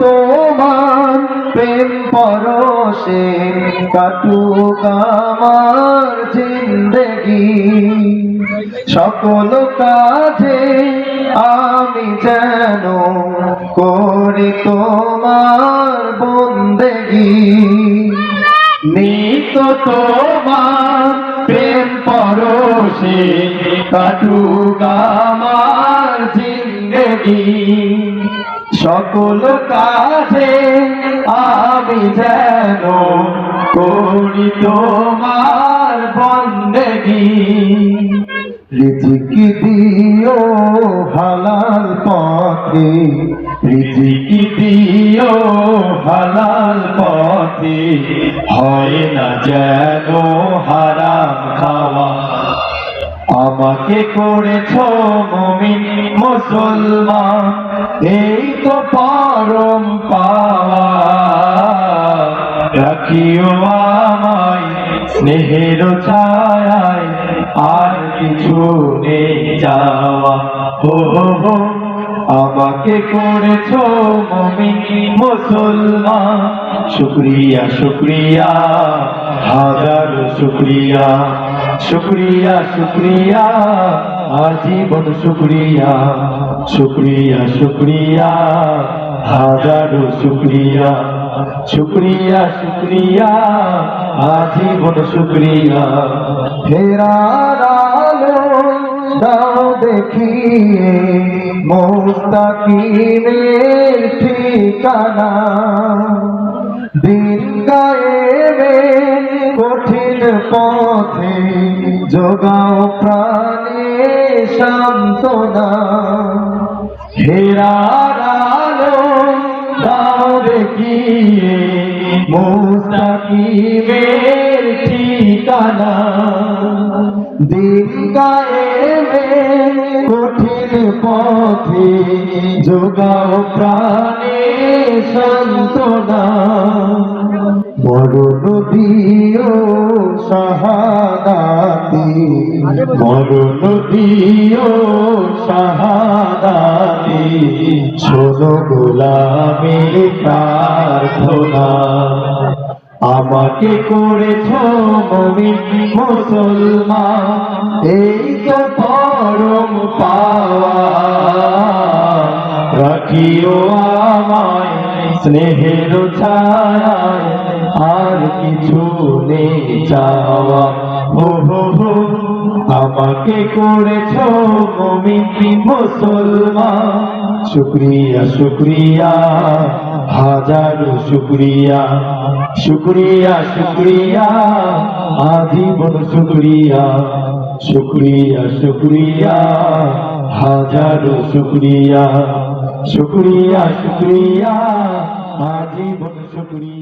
তোমার প্রেম পরশে কাটুক আমার জিন্দগি। সকল কাজে আমি যেন করি তোমার বন্দেগি। নিত তোমার প্রেম পরশে কাটুক আমার জিন্দগি। সকল কাজে আমি যেন করি তোমার বন্দেগি। রিজিকি দিও হালাল পথে, রিজিকি দিও হালাল পথে, হয় না যেন হারাম খাওয়া। আমাকে করেছ মমিন মুসলমান, এই তো পারম পাওয়া। রাখিও আমায় স্নেহের ছায় আর কিছু নেই যাওয়া। হো হো হো, আমাকে করেছ মমিন মুসলমান, শুক্রিয়া শুক্রিয়া, হাজার শুক্রিয়া। শুক্রিয়া শুক্রিয়া, আজীবন শুক্রিয়া শুক্রিয়া শুক্রিয়া, হাজার শুক্রিয়া শুক্রিয়া শুক্রিয়া, আজীবন শুক্রিয়া। ফেরার আলো দাও দেখিয়ে মোস্তাকিমের ঠিকানা। দিন পথে যোগাও প্রাণে সান্ত্বনা। হেরার আলো দাও দেখিয়ে মুস্তাকিমের ঠিকানা। দিন কঠিন পথে যোগাও প্রাণে সান্ত্বনা। মরণ দিও শাহাদাতি। মরণ দিও শাহাদাতি। শোনো গোলামের প্রার্থনা। আমাকে করেছ মমিন মুসলমান। এই তো পরম পাওয়া। রাখিও আমায় স্নেহের ছায় আর কিছু নেই চাওয়া। হো হো হো, আমাকে করেছ মমিন মুসলমান? শুক্রিয়া শুক্রিয়া, হাজার শুক্রিয়া। শুক্রিয়া শুক্রিয়া, আজীবন শুক্রিয়া। শুক্রিয়া শুক্রিয়া, হাজার শুক্রিয়া। শুক্রিয়া শুক্রিয়া, আজীবন শুক্রিয়া।